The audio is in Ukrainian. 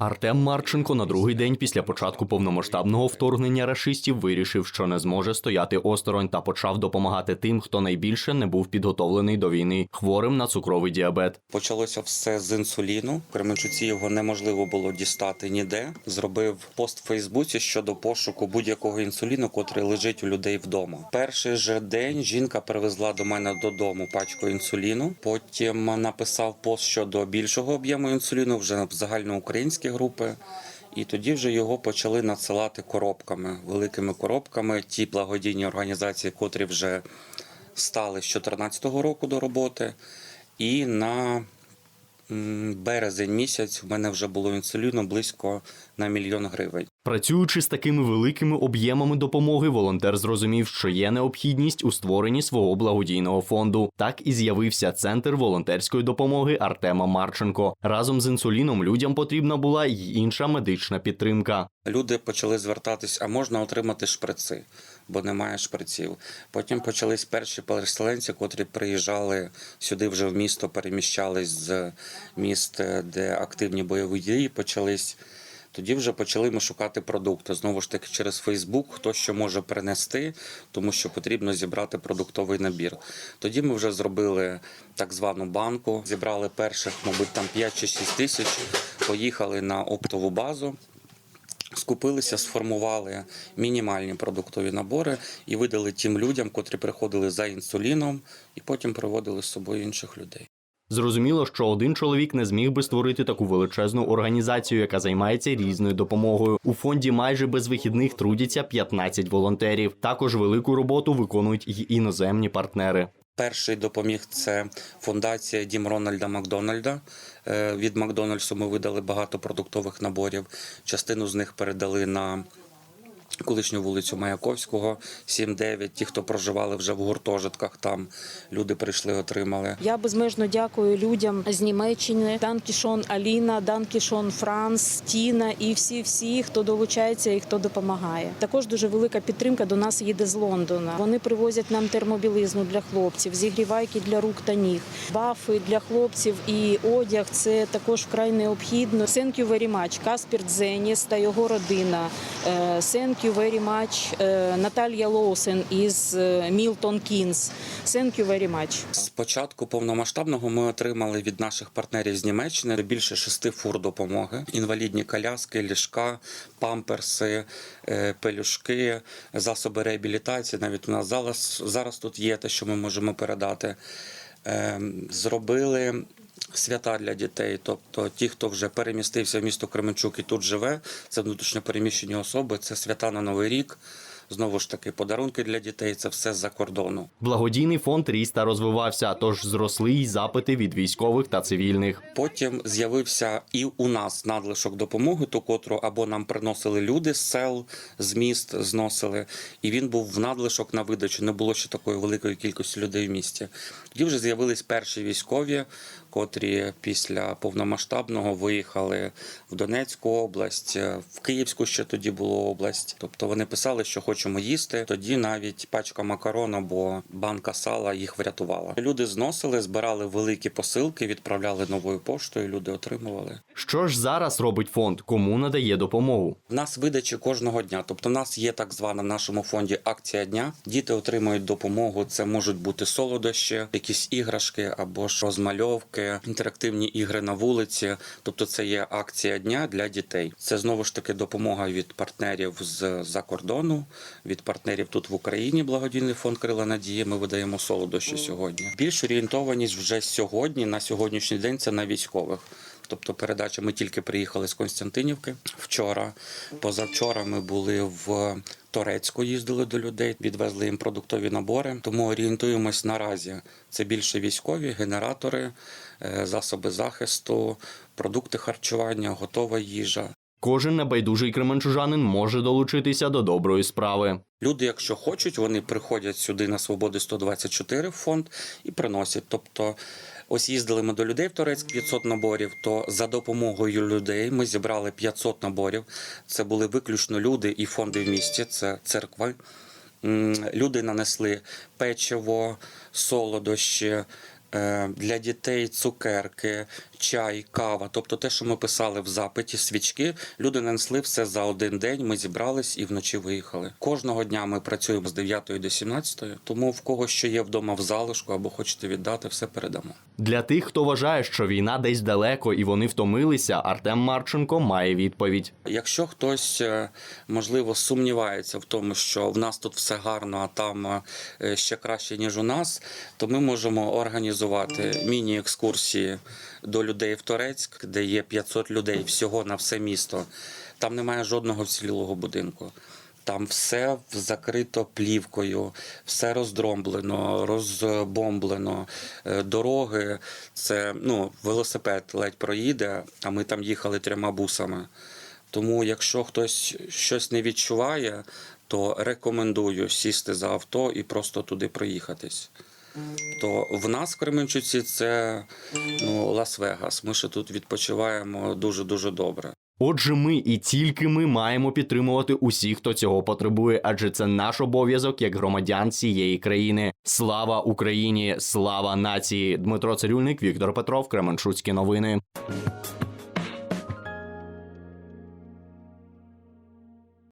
Артем Марченко на другий день після початку повномасштабного вторгнення рашистів вирішив, що не зможе стояти осторонь та почав допомагати тим, хто найбільше не був підготовлений до війни, хворим на цукровий діабет. Почалося все з інсуліну. Кременчуці його неможливо було дістати ніде. Зробив пост в Фейсбуці щодо пошуку будь-якого інсуліну, котрий лежить у людей вдома. Перший же день жінка привезла до мене додому пачку інсуліну. Потім написав пост щодо більшого об'єму інсуліну вже в групи. І тоді вже його почали надсилати коробками, великими коробками. Ті благодійні організації, котрі вже стали з 2014 року до роботи. І на березень місяць в мене вже було інсуліну близько на мільйон гривень. Працюючи з такими великими об'ємами допомоги, волонтер зрозумів, що є необхідність у створенні свого благодійного фонду. Так і з'явився центр волонтерської допомоги Артема Марченко. Разом з інсуліном людям потрібна була й інша медична підтримка. Люди почали звертатись, а можна отримати шприци, бо немає шприців. Потім почались перші переселенці, котрі приїжджали сюди вже в місто, переміщались з міст, де активні бойові дії почались. Тоді вже почали ми шукати продукти. Знову ж таки, через Фейсбук, хто що може принести, тому що потрібно зібрати продуктовий набір. Тоді ми вже зробили так звану банку, зібрали перших, мабуть, там 5 чи 6 тисяч, поїхали на оптову базу. Скупилися, сформували мінімальні продуктові набори і видали тим людям, котрі приходили за інсуліном, і потім приводили з собою інших людей. Зрозуміло, що один чоловік не зміг би створити таку величезну організацію, яка займається різною допомогою. У фонді майже без вихідних трудяться 15 волонтерів. Також велику роботу виконують й іноземні партнери. Перший допоміг це фундація Дім Рональда Макдональда. Е, Від Макдональдсу ми видали багато продуктових наборів. Частину з них передали на колишню вулицю Маяковського, 7-9. Ті, хто проживали вже в гуртожитках, там люди прийшли, отримали. Я безмежно дякую людям з Німеччини, Данкішон Аліна, Данкішон Франс, Тіна і всі, всі, хто долучається і хто допомагає. Також дуже велика підтримка до нас їде з Лондона. Вони привозять нам термобілизну для хлопців, зігрівайки для рук та ніг, бафи для хлопців і одяг. Це також вкрай необхідно. Very much. Каспір Дзеніс та його родина. Е, Thank you very much. е, Наталія Лоусен із е, Мілтон Кінс. Thank you very much. З початку повномасштабного ми отримали від наших партнерів з Німеччини більше шести фур допомоги: інвалідні коляски, ліжка, памперси, е, пелюшки, засоби реабілітації. Навіть у нас зараз, зараз тут є те, що ми можемо передати. Е, Зробили. Свята для дітей, тобто ті, хто вже перемістився в місто Кременчук і тут живе, це внутрішньо переміщені особи, це свята на Новий рік. Знову ж таки, подарунки для дітей це все з-за кордону. Благодійний фонд ріс та розвивався, тож зросли й запити від військових та цивільних. Потім з'явився і у нас надлишок допомоги, ту котру або нам приносили люди з сел, з міст зносили, і він був в надлишок на видачу. Не було ще такої великої кількості людей в місті. Тоді вже з'явились перші військові, котрі після повномасштабного виїхали в Донецьку область, в Київську ще тоді була область. Тобто вони писали, що хочемо їсти. Тоді навіть пачка макарон або банка сала їх врятувала. Люди зносили, збирали великі посилки, відправляли новою поштою. Люди отримували. Що ж зараз робить фонд? Кому надає допомогу? В нас видачі кожного дня. Тобто, в нас є так звана в нашому фонді акція дня. Діти отримують допомогу. Це можуть бути солодощі, якісь іграшки або ж розмальовки, інтерактивні ігри на вулиці. Тобто, це є акція дня для дітей. Це знову ж таки допомога від партнерів з-за кордону, від партнерів тут в Україні. Благодійний фонд Крила Надії. Ми видаємо солодощі сьогодні. Більш орієнтованість вже сьогодні, на сьогоднішній день, це на військових. Тобто передача ми тільки приїхали з Константинівки вчора. Позавчора ми були в Торецьку, їздили до людей, відвезли їм продуктові набори. Тому орієнтуємось наразі. Це більше військові, генератори, е, засоби захисту, продукти харчування, готова їжа. Кожен небайдужий кременчужанин може долучитися до доброї справи. Люди, якщо хочуть, вони приходять сюди на свободи 124 в фонд і приносять. Тобто, ось їздили ми до людей в Турецьк 500 наборів. То за допомогою людей ми зібрали 500 наборів. Це були виключно люди і фонди в місті, це церква. Люди нанесли печиво, солодощі. Е, Для дітей цукерки, чай, кава, тобто те, що ми писали в запиті, свічки, люди нанесли все за один день. Ми зібрались і вночі виїхали. Кожного дня ми працюємо з 9 до 17, тому в кого що є вдома в залишку або хочете віддати, все передамо. Для тих, хто вважає, що війна десь далеко і вони втомилися, Артем Марченко має відповідь. Якщо хтось е, можливо сумнівається в тому, що в нас тут все гарно, а там е, ще краще ніж у нас, то ми можемо організувати міні-екскурсії до людей в Торецьк, де є 500 людей всього на все місто. Там немає жодного вцілілого будинку. Там все закрито плівкою, все роздромблено, розбомблено. Е, Дороги, це ну, велосипед ледь проїде, а ми там їхали трьома бусами. Тому, якщо хтось щось не відчуває, то рекомендую сісти за авто і просто туди проїхатись. То в нас в Кременчуці це ну, Лас-Вегас. Ми ще тут відпочиваємо дуже дуже добре. Отже, ми і тільки ми маємо підтримувати усіх, хто цього потребує, адже це наш обов'язок як громадян цієї країни. Слава Україні! Слава нації! Дмитро Цирюльник, Віктор Петров, Кременчуцькі новини.